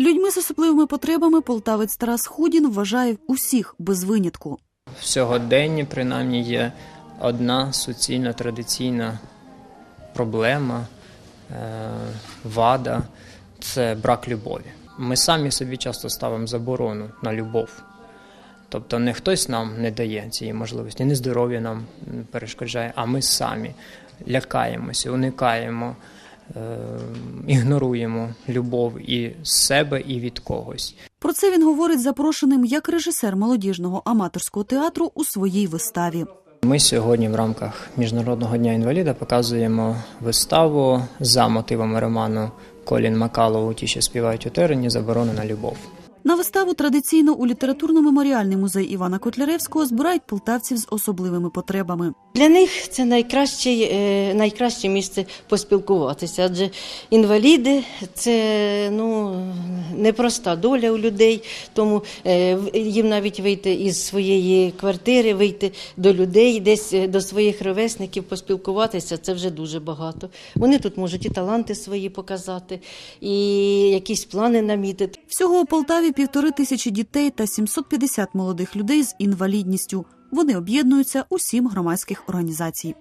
Людьми з особливими потребами полтавець Тарас Худін вважає усіх без винятку. В сьогоденні, принаймні, є одна суцільна традиційна проблема, е, вада це брак любові. Ми самі собі часто ставимо заборону на любов. Тобто не хтось нам не дає цієї можливості, не здоров'я нам перешкоджає, а ми самі лякаємося, уникаємо, ігноруємо любов і з себе, і від когось. Про це він говорить запрошеним як режисер молодіжного аматорського театру у своїй виставі. Ми сьогодні в рамках Міжнародного дня інваліда показуємо виставу за мотивами роману Колін Макалову Ті, що співають у терені Заборонена любов. На виставу традиційно у літературно-меморіальний музей Івана Котляревського збирають полтавців з особливими потребами. Для них це найкраще, е, найкраще місце поспілкуватися, адже інваліди це ну, непроста доля у людей, тому е, їм навіть вийти із своєї квартири, вийти до людей, десь е, до своїх ровесників, поспілкуватися це вже дуже багато. Вони тут можуть і таланти свої показати, і якісь плани намітити. Всього у Полтаві півтори тисячі дітей та 750 молодих людей з інвалідністю. Вони об'єднуються у сім громадських організацій.